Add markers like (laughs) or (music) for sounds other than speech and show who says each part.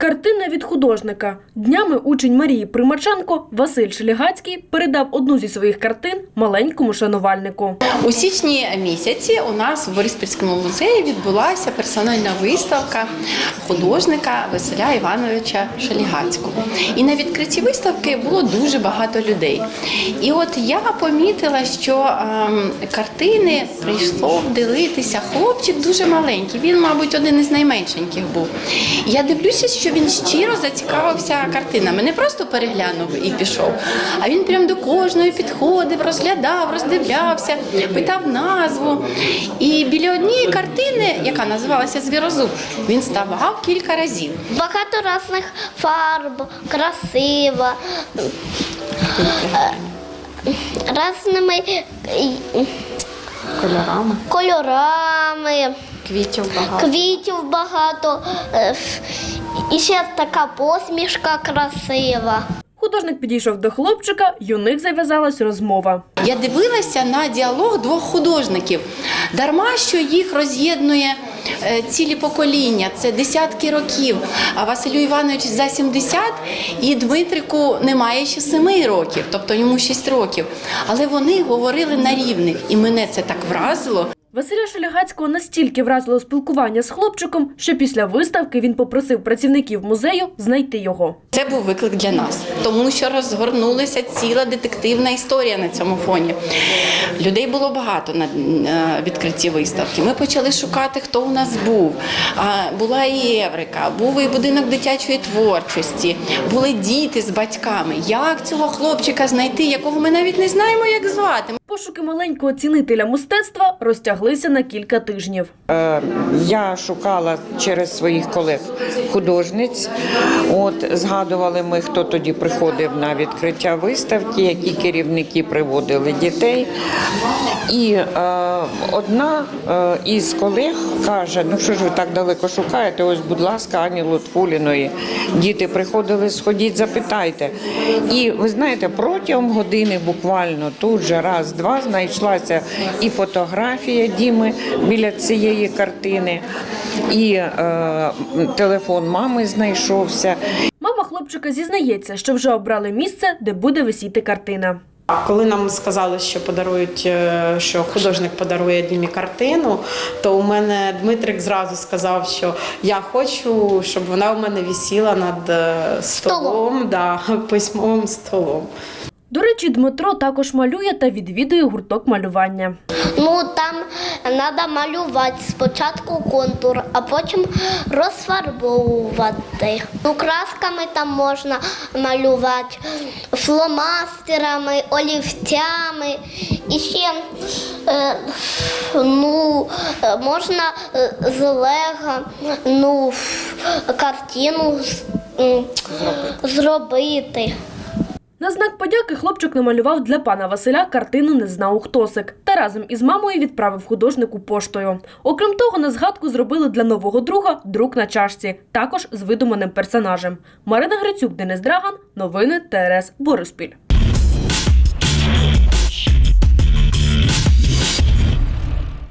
Speaker 1: Картина від художника. Днями учень Марії Примаченко Василь Шелігацький передав одну зі своїх картин маленькому шанувальнику.
Speaker 2: У січні місяці у нас в Бориспільському музеї відбулася персональна виставка художника Василя Івановича Шалігацького. І на відкритті виставки було дуже багато людей. І от я помітила, що ем, картини прийшло дивитися хлопчик дуже маленький. Він, мабуть, один із найменшеньких був. Я дивлюся, що він щиро зацікавився картинами. Не просто переглянув і пішов, а він прям до кожної підходив, розглядав, роздивлявся, питав назву. І біля однієї картини, яка називалася Звірозуб, він ставав кілька разів.
Speaker 3: Багато різних фарб, красиво, різними е,
Speaker 2: Кольорами,
Speaker 3: кольорами,
Speaker 2: квітів багато.
Speaker 3: квітів багато. І ще така посмішка красива.
Speaker 1: Художник підійшов до хлопчика, й у них зав'язалась розмова.
Speaker 2: Я дивилася на діалог двох художників. Дарма, що їх роз'єднує е, цілі покоління, це десятки років. А Василю Івановичу за 70 і Дмитрику немає ще 7 років, тобто йому 6 років. Але вони говорили на рівних, і мене це так вразило.
Speaker 1: Василя Шелягацького настільки вразило спілкування з хлопчиком, що після виставки він попросив працівників музею знайти його.
Speaker 2: Це був виклик для нас, тому що розгорнулася ціла детективна історія на цьому фоні. Людей було багато на відкритті виставки. Ми почали шукати, хто у нас був. Була і Єврика, був і будинок дитячої творчості, були діти з батьками. Як цього хлопчика знайти, якого ми навіть не знаємо, як звати.
Speaker 1: Пошуки маленького цінителя мистецтва розтяглися на кілька тижнів.
Speaker 4: Е, Я шукала через своїх колег художниць. От згадували ми, хто тоді приходив на відкриття виставки, які керівники приводили дітей. І е, одна е, із колег каже: ну що ж ви так далеко шукаєте? Ось, будь ласка, Ані Лутфуліної. Діти приходили, сходіть, запитайте. І ви знаєте, протягом години буквально тут же раз-два знайшлася і фотографія Діми біля цієї картини, і е, телефон мами знайшовся.
Speaker 1: Мама хлопчика зізнається, що вже обрали місце, де буде висіти картина.
Speaker 5: Коли нам сказали, що подарують, е, що художник подарує Дімі картину, то у мене Дмитрик зразу сказав, що я хочу, щоб вона у мене висіла над е, столом,
Speaker 3: Столом.
Speaker 5: Да, (laughs) письмовим столом.
Speaker 1: До речі, Дмитро також малює та відвідує гурток малювання.
Speaker 3: Ну там треба малювати спочатку контур, а потім розфарбовувати. Ну, красками там можна малювати, фломастерами, олівцями. І ще е, ну, е, можна е, з лего ну, картину зробити.
Speaker 1: На знак подяки хлопчик намалював для пана Василя картину «Не знав хтосик» та разом із мамою відправив художнику поштою. Окрім того, на згадку зробили для нового друга друк на чашці, також з видуманим персонажем. Марина Грицюк, Денис Драган. Новини ТРС Бориспіль.